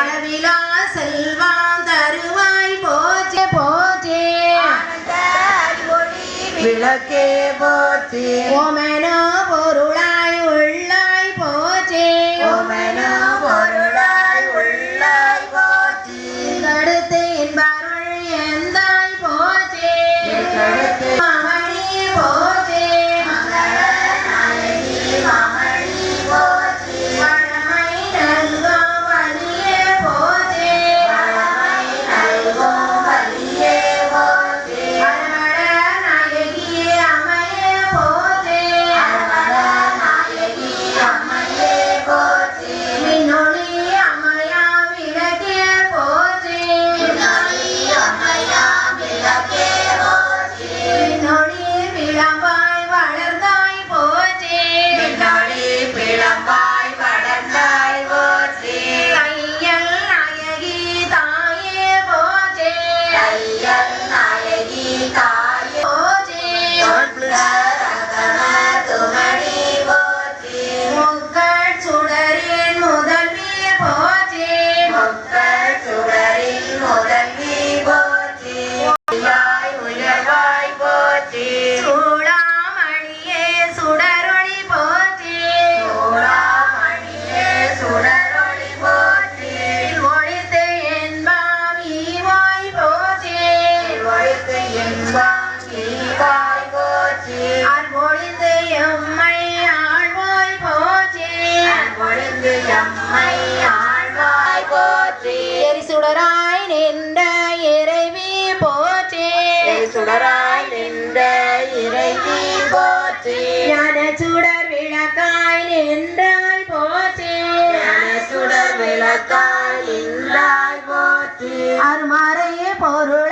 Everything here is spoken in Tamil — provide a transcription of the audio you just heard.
அளவிலா செல்வாம் தருவாய் போச்சே போச்சே விளக்கே போச்சே ஓமென பொருளாய் நம்மை ஆழ்வாய் போற்றி எரிசுடராய் நின்ற இறைவி போற்றி. சுடராய் நின்ற இறைவி போற்றி. ஞான சுடர் விளக்காய் நின்றாய் போற்றி. சுடர் விளக்காய் நின்றாய் போற்றி. அருமாறையே பொருள்